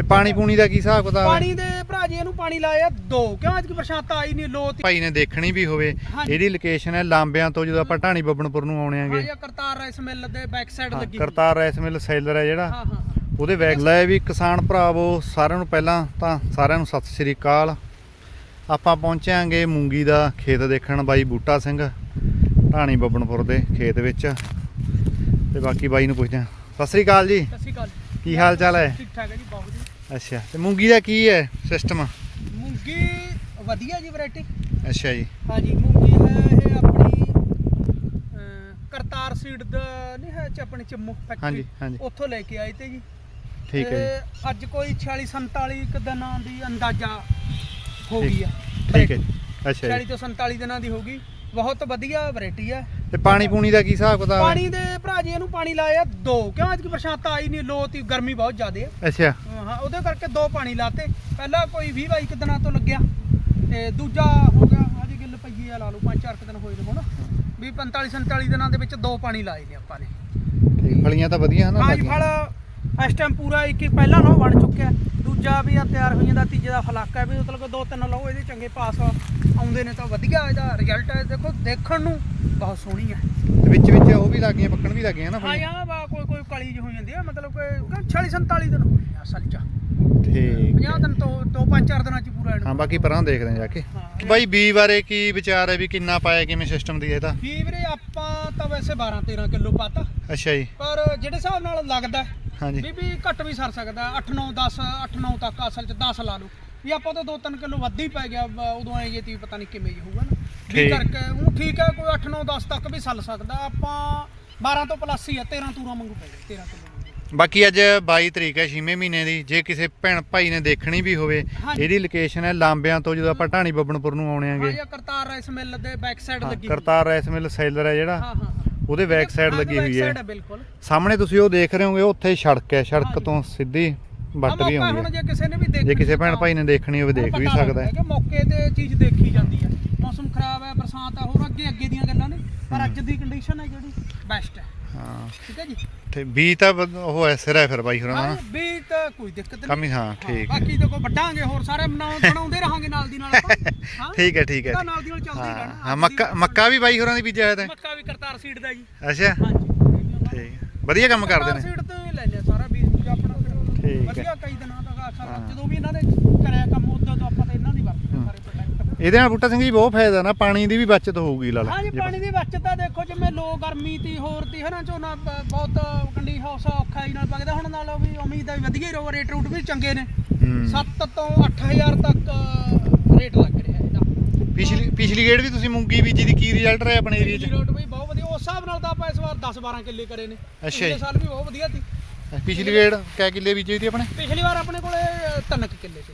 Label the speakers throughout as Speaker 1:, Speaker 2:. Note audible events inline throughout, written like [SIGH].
Speaker 1: ਤੇ ਪਾਣੀ ਪੂਣੀ ਦਾ ਕੀ ਹਿਸਾਬ ਕਿਤਾਬ ਹੈ?
Speaker 2: ਪਾਣੀ ਦੇ ਭਰਾ ਜੀ ਇਹਨੂੰ ਪਾਣੀ ਲਾਇਆ ਦੋ। ਕਿਉਂ ਅੱਜ ਬਰਸਾਤ ਆਈ ਨਹੀਂ ਲੋ ਤੀ?
Speaker 1: ਭਾਈ ਨੇ ਦੇਖਣੀ ਵੀ ਹੋਵੇ।
Speaker 2: ਹਾਂਜੀ।
Speaker 1: ਇਹਦੀ ਲੋਕੇਸ਼ਨ ਹੈ ਲਾਂਬਿਆਂ ਤੋਂ ਜਦੋਂ ਆਪਾਂ ਢਾਣੀ ਬੱਬਣਪੁਰ ਨੂੰ ਆਉਣੇ ਆਂਗੇ।
Speaker 2: ਇਹ ਕਰਤਾਰ ਰਾਈਸ ਮਿਲ ਦੇ ਬੈਕ ਸਾਈਡ
Speaker 1: ਹਾਂ,
Speaker 2: ਲੱਗੀ ਹੋਈ।
Speaker 1: ਕਰਤਾਰ ਰਾਈਸ ਮਿਲ ਸੈਲਰ ਹੈ ਜਿਹੜਾ।
Speaker 2: ਹਾਂ ਹਾਂ ਹਾਂ।
Speaker 1: ਉਹਦੇ ਬੈਕ ਲੈ ਵੀ ਕਿਸਾਨ ਭਰਾਵੋ ਸਾਰਿਆਂ ਨੂੰ ਪਹਿਲਾਂ ਤਾਂ ਸਾਰਿਆਂ ਨੂੰ ਸਤਿ ਸ੍ਰੀ ਅਕਾਲ। ਆਪਾਂ ਪਹੁੰਚਾਂਗੇ ਮੂੰਗੀ ਦਾ ਖੇਤ ਦੇਖਣ ਬਾਈ ਬੂਟਾ ਸਿੰਘ ਢਾਣੀ ਬੱਬਣਪੁਰ ਦੇ ਖੇਤ ਵਿੱਚ। ਤੇ ਬਾਕੀ ਬਾਈ ਨੂੰ ਪੁੱਛਦੇ ਹਾਂ ਸਤਿ ਸ੍ਰੀ ਅਕਾਲ ਜੀ।
Speaker 2: ਸਤਿ ਸ਼੍ਰੀ ਅਕਾਲ।
Speaker 1: ਕੀ ਹਾਲ ਚਾਲ ਹੈ?
Speaker 2: ਠੀਕ ਠਾਕ ਹੈ ਜੀ ਬਹੁਤ ਜੀ।
Speaker 1: ਅੱਛਾ ਤੇ ਮੂੰਗੀ ਦਾ ਕੀ ਹੈ ਸਿਸਟਮ
Speaker 2: ਮੂੰਗੀ ਵਧੀਆ ਜੀ ਵੈਰਾਈਟੀ
Speaker 1: ਅੱਛਾ ਜੀ।
Speaker 2: ਹਾਂਜੀ ਮੂੰਗੀ ਹੈ ਇਹ ਆਪਣੀ ਅਹ, ਕਰਤਾਰ ਸੀਡ ਦਾ ਨਹੀਂ ਹੈ ਚ ਆਪਣੀ ਚੰਮੂ factory,
Speaker 1: ਹਾਂਜੀ ਹਾਂਜੀ।
Speaker 2: ਉੱਥੋਂ ਲੈ ਕੇ ਆਏ ਤੇ ਜੀ।
Speaker 1: ਠੀਕ ਹੈ ਜੀ।
Speaker 2: ਇਹ ਅੱਜ ਕੋਈ 46 47 ਕੁ ਦਿਨਾਂ ਦੀ ਅੰਦਾਜ਼ਾ ਹੋ
Speaker 1: ਠੀਕ-
Speaker 2: ਗਈ ਹੈ
Speaker 1: ਠੀਕ ਹੈ ਜੀ। ਅੱਛਾ
Speaker 2: 46
Speaker 1: ਜੀ
Speaker 2: ਤੋਂ 47 ਦਿਨਾਂ ਦੀ ਹੋ ਗਈ। ਬਹੁਤ ਵਧੀਆ ਵੈਰਾਈਟੀ ਹੈ
Speaker 1: ਤੇ ਪਾਣੀ ਪੂਣੀ ਦਾ ਕੀ ਹਿਸਾਬ ਕਿਤਾਬ ਹੈ?
Speaker 2: ਪਾਣੀ ਦੇ ਭਰਾ ਜੀ ਇਹਨੂੰ ਪਾਣੀ ਲਾਇਆ ਦੋ। ਕਿਉਂ ਅੱਜ ਬਰਸਾਤ ਆਈ ਨਹੀਂ ਲੋ ਤੀ ਗਰਮੀ ਬਹੁਤ ਜ਼ਿਆਦਾ ਹੈ
Speaker 1: ਅੱਛਾ।
Speaker 2: ਹਾਂ ਉਹਦੇ ਕਰਕੇ ਦੋ ਪਾਣੀ ਲਾਤੇ। ਪਹਿਲਾ ਕੋਈ 20 22 ਕੁ ਦਿਨਾਂ ਤੋਂ ਲੱਗਿਆ ਤੇ ਦੂਜਾ ਹੋ ਗਿਆ ਅੱਜ ਗਿੱਲ ਪਈਏ ਆ ਲਾ ਲਓ ਪੰਜ ਚਾਰ ਕੁ ਦਿਨ ਹੋਏ ਨੇ ਹੁਣ। ਵੀ 45 47 ਦਿਨਾਂ ਦੇ ਵਿੱਚ ਦੋ ਪਾਣੀ ਲਾਏ ਨੇ ਆਪਾਂ ਨੇ।
Speaker 1: ਠੀਕ ਫਲੀਆਂ ਤਾਂ ਵਧੀਆ ਹਨ
Speaker 2: ਹਾਂ ਜੀ ਫਲ ਇਸ ਟਾਈਮ ਪੂਰਾ ਇੱਕ ਇੱਕ ਪਹਿਲਾ ਨੋ ਬਣ ਚੁੱਕਿਆ। ਦੂਜਾ ਵੀ ਆ ਤਿਆਰ ਹੋਈ ਜਾਂਦਾ ਤੀਜੇ ਦਾ ਫਲਾਕਾ ਵੀ ਮਤਲਬ ਦੋ ਤਿੰਨ ਲਓ ਇਹਦੇ ਚੰਗੇ ਪਾਸ ਆਉਂਦੇ ਨੇ ਤਾਂ ਵਧੀਆ ਇਹਦਾ ਰਿਜ਼ਲਟ ਹੈ ਦੇਖੋ ਦੇਖਣ ਨੂੰ ਬਹੁਤ ਸੋਹਣੀ ਹੈ
Speaker 1: ਵਿੱਚ ਵਿੱਚ ਉਹ ਵੀ ਲੱਗੀਆਂ ਪੱਕਣ ਵੀ ਲੱਗੀਆਂ ਨਾ
Speaker 2: ਹਾਂ ਕੋਈ ਕਲੀ ਜਿਹੀ ਹੋ ਜਾਂਦੀ ਹੈ ਮਤਲਬ ਕਿ 40 47 ਦਿਨ ਹੋਏ ਨੇ ਅਸਲ ਚ।
Speaker 1: ਠੀਕ।
Speaker 2: 50 ਦਿਨ ਤੋਂ ਤੋਂ 5-4 ਦਿਨਾਂ ਚ ਪੂਰਾ
Speaker 1: ਹਾਂ ਬਾਕੀ ਪਰਾਂ ਦੇਖਦੇ ਹਾਂ ਜਾ ਕੇ।
Speaker 2: ਹਾਂ।
Speaker 1: ਬਾਈ ਬੀ ਬਾਰੇ ਕੀ ਵਿਚਾਰ ਹੈ ਵੀ ਕਿੰਨਾ ਪਾਇਆ ਕਿਵੇਂ ਸਿਸਟਮ ਦੀ ਇਹਦਾ
Speaker 2: ਵੀ ਵੀਰੇ ਆਪਾਂ ਤਾਂ ਵੈਸੇ 12 13 ਕਿਲੋ ਪਾਤਾ
Speaker 1: ਅੱਛਾ ਜੀ।
Speaker 2: ਪਰ ਜਿਹੜੇ ਹਿਸਾਬ ਨਾਲ ਲੱਗਦਾ
Speaker 1: ਹਾਂਜੀ।
Speaker 2: ਵੀ ਵੀ ਘੱਟ ਵੀ ਸਰ ਸਕਦਾ 8 9 10 8 9 ਤੱਕ ਅਸਲ ਚ 10 ਲਾ ਲਓ। ਵੀ ਆਪਾਂ ਤਾਂ 2-3 ਕਿਲੋ ਵੱਧ ਹੀ ਪੈ ਗਿਆ ਬ- ਉਦੋਂ ਐ ਜੇ ਤੀ ਪਤਾ ਨਹੀਂ ਕਿਵੇਂ ਹੋਊਗਾ ਨਾ।
Speaker 1: ਠੀਕ।
Speaker 2: ਕਰਕੇ ਉਹ ਠੀਕ ਹੈ ਕੋਈ 8 9 10 ਤੱਕ ਵੀ ਸੱਲ ਸਕਦਾ। ਆਪਾਂ 12 ਤੋਂ ਪਲੱਸ ਹੀ ਆ 13 ਤੂਰਾਂ ਮੰਗੂ ਪੈ ਗਿਆ 13 ਕਿਲੋ ਮੰਗੂ
Speaker 1: ਬਾਕੀ ਅੱਜ 22 ਤਰੀਕ ਹੈ 6ਵੇਂ ਮਹੀਨੇ ਦੀ ਜੇ ਕਿਸੇ ਭੈਣ ਭਾਈ ਨੇ ਦੇਖਣੀ ਵੀ ਹੋਵੇ
Speaker 2: ਹਾਂਜੀ।
Speaker 1: ਇਹਦੀ ਲੋਕੇਸ਼ਨ ਹੈ ਲਾਂਬਿਆਂ ਤੋਂ ਜਦੋਂ ਆਪਾਂ ਢਾਣੀ ਬੱਬਣਪੁਰ ਨੂੰ ਆਉਣੇ
Speaker 2: ਹਾਂ
Speaker 1: ਆਂਗੇ
Speaker 2: ਕਰਤਾਰ ਰਾਈਸ ਮਿਲ ਦੇ ਬੈਕ ਸਾਈਡ ਲੱਗੀ ਹੋਈ।
Speaker 1: ਕਰਤਾਰ ਰਾਈਸ ਮਿਲ ਸੈਲਰ ਹੈ ਜਿਹੜਾ
Speaker 2: ਹਾਂ ਹਾਂ
Speaker 1: ਉਹਦੇ ਬੈਕ ਸਾਈਡ ਲੱਗੀ ਹੋਈ ਹੈ
Speaker 2: ਬਿਲਕੁਲ
Speaker 1: ਸਾਹਮਣੇ ਤੁਸੀਂ ਉਹ ਦੇਖ ਰਹੇ ਹੋਗੇ ਉੱਥੇ ਸੜਕ ਹੈ ਸੜਕ
Speaker 2: ਹਾਂਜੀ।
Speaker 1: ਤੋਂ ਸਿੱਧੀ ਵੱਟ ਵੀ ਆਉਂਦੀ
Speaker 2: ਹੁਣ ਜੇ ਕਿਸੇ ਨੇ ਵੀ ਦੇਖਣੀ
Speaker 1: ਜੇ ਕਿਸੇ ਭੈਣ ਭਾਈ ਨੇ ਦੇਖਣੀ ਹੋਵੇ ਦੇਖ ਵੀ ਸਕਦਾ ਹੈ।
Speaker 2: ਕਿ ਮੌਕੇ ਤੇ ਚੀਜ਼ ਦੇਖੀ ਜਾਂਦੀ ਹੈ। ਮੌਸਮ ਖਰਾਬ ਹੈ ਬਰਸਾਤ ਹੈ ਹੋਰ ਅੱਗੇ ਅੱਗੇ ਦੀਆਂ ਗੱਲਾਂ ਨੇ। ਪਰ ਅੱਜ ਦੀ ਕੰਡੀਸ਼ਨ ਹੈ ਜਿਹੜੀ ਬੈਸਟ ਹੈ।
Speaker 1: ਹਾਂ।
Speaker 2: ਠੀਕ ਹੈ ਜੀ?
Speaker 1: ਤੇ ਬੀ ਤਾਂ ਉਹ ਹੈ ਸਿਰ ਹੈ ਫਿਰ ਬਾਈ ਹੋਰਾਂ ਦਾ
Speaker 2: ਤਾਂ ਕੋਈ ਦਿੱਕਤ ਨਹੀਂ।
Speaker 1: ਕਮੀ ਹਾਂ ਠੀਕ।
Speaker 2: ਬਾਕੀ ਤਾਂ ਕੋਈ ਵੱਡਾਂਗੇ ਹੋਰ ਸਾਰੇ ਬਣਾਉ- ਬਣਾਉਂਦੇ ਰਹਾਂਗੇ ਨਾਲ ਦੀ ਨਾਲ ਆਪਾਂ। [LAUGHS] ਹਾਂ।
Speaker 1: ਠੀਕ ਹੈ ਠੀਕ ਹੈ।
Speaker 2: ਨਾਲ ਦੀ ਨਾਲ ਚੱਲਦਾ ਰਹਿਣਾ।
Speaker 1: ਹਾਂ ਮੱਕਾ ਮੱਕਾ ਵੀ ਬਾਈ ਹੋਰਾਂ ਦੀ ਬੀਜਿਆ ਹੋਇਆ ਤਾਂ।
Speaker 2: ਮੱਕਾ ਵੀ ਕਰਤਾਰ ਸੀਡ ਦਾ ਜੀ।
Speaker 1: ਅੱਛਾ।
Speaker 2: ਹਾਂਜੀ।
Speaker 1: ਠੀਕ। ਵਧੀਆ ਕੰਮ ਕਰਦੇ ਨੇ।
Speaker 2: ਸੀਡ ਤੋਂ ਹੀ ਲੈ ਲਿਆ ਸਾਰਾ ਬੀਜ ਬੂਜ ਆਪਣਾ ਫਿਰ
Speaker 1: ਠੀਕ ਹੈ।
Speaker 2: ਵਧੀਆ ਕਈ ਦਿਨਾਂ ਤੱਕ ਆਖਰ
Speaker 1: ਹਾਂ।
Speaker 2: ਜਦੋਂ ਵੀ ਇਹਨਾਂ ਨੇ ਕਰਿਆ ਕੰਮ ਉਦੋਂ ਤੋਂ ਆਪਾਂ ਤਾਂ ਇਹਨਾਂ ਦੀ ਵਰਤਦੇ ਹਾਂ। ਸਾਰੇ ਪ੍ਰੋਡਕਟ
Speaker 1: ਇਹਦੇ ਨਾਲ ਬੂਟਾ ਸਿੰਘ ਜੀ ਬਹੁਤ ਫਾਇਦਾ ਨਾ ਪਾਣੀ ਦੀ ਵੀ ਬਚਤ ਹੋਊਗੀ ਲਾਲਾ
Speaker 2: ਹਾਂਜੀ ਪਾਣੀ ਦੀ ਬਚਤ ਤਾਂ ਦੇਖੋ ਜਿਵੇਂ ਲੋ ਗਰਮੀ ਤੀ ਹੋਰ ਤੀ ਹਨਾ ਝੋਨਾ ਬ- ਬਹੁਤ ਕੰਡੀ ਹਾਊਸ ਔਖਾ ਹੀ ਨਾਲ ਪਕਦਾ ਹੁਣ ਨਾਲ ਵੀ ਉਮੀਦ ਹੈ ਵੀ ਵਧੀਆ ਹੀ ਰਹੋ ਰੇਟ ਰੂਟ ਵੀ ਚੰਗੇ ਨੇ।
Speaker 1: ਹੂੰ।
Speaker 2: 7 ਤੋਂ 8000 ਤੱਕ ਰੇਟ ਲੱਗ ਰਿਹਾ ਇਹਦਾ।
Speaker 1: ਪਿਛਲੀ ਪਿਛਲੀ ਗੇੜ ਵੀ ਤੁਸੀਂ ਮੂੰਗੀ ਬੀਜੀ ਦੀ ਕੀ ਰਿਜ਼ਲਟ ਰਿਹਾ ਆਪਣੇ ਏਰੀਆ 'ਚ?
Speaker 2: ਰੇਟ ਵੀ ਬਹੁਤ ਵਧੀਆ ਉਸ ਹਿਸਾਬ ਨਾਲ ਤਾਂ ਆਪਾਂ ਇਸ ਵਾਰ 10 12 ਕਿੱਲੇ ਕਰੇ ਨੇ। ਪਿਛਲੇ
Speaker 1: ਜੀ।
Speaker 2: ਸਾਲ ਵੀ ਬਹੁਤ ਵਧੀਆ ਸੀ
Speaker 1: ਪਿਛਲੀ ਗੇੜ ਕਿਆ ਕਿੱਲੇ ਬੀਜੇ ਸੀ ਆਪਣੇ?
Speaker 2: ਪਿਛਲੀ ਵਾਰ ਆਪਣੇ ਕੋਲੇ 3 ਕਿੱਲੇ ਸੀ।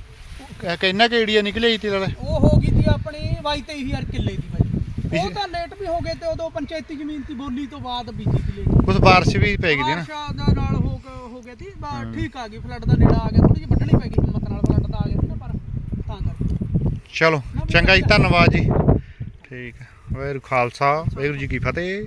Speaker 1: ਕ- ਕਿੰਨਾ ਕਿ ਏਰੀਆ ਨਿਕਲਿਆ ਸੀ ਤੇ ਲਾਲਾ
Speaker 2: ਉਹ ਹੋ ਗਈ ਸੀ ਆਪਣੀ 22 23000 ਕਿੱਲੇ ਦੀ ਬਾਈ। ਉਹ
Speaker 1: ਪਿਛਲੇ-
Speaker 2: ਤਾਂ ਲੇਟ ਵੀ ਹੋ ਗਏ ਤੇ ਉਦੋਂ ਪੰਚਾਇਤੀ ਜ਼ਮੀਨ ਦੀ ਬੋਲੀ ਤੋਂ ਬਾਅਦ ਬੀਜੀ ਸੀ ਲੇਟ
Speaker 1: ਕੁਝ ਬਾਰਿਸ਼ ਵੀ ਪੈ ਗਈ ਸੀ ਨਾ।
Speaker 2: ਬਾਰਿਸ਼ਾਂ ਦਾ ਨਾਲ ਹੋ ਕੇ ਹੋ ਗਈ ਸੀ ਬਾ ਠੀਕ ਆ ਗਈ ਫਲੱਡ ਦਾ ਨੇੜਾ ਆ ਗਿਆ ਥੋੜੀ ਜਿਹੀ ਵੱਢਣੀ ਪੈ ਗਈ ਹਿੰਮਤ ਨਾਲ ਫਲੱਡ ਦਾ ਆ ਗਿਆ ਸੀ ਨਾ ਪਰ ਤਾਂ ਕਰਕੇ।
Speaker 1: ਚਲੋ ਚੰਗਾ ਜੀ ਧੰਨਵਾਦ ਜੀ। ਠੀਕ ਹੈ ਵਾਹਿਗੁਰੂ ਖਾਲਸਾ ਵਾਹਿਗੁਰੂ ਜੀ ਕੀ ਫਤਿਹ।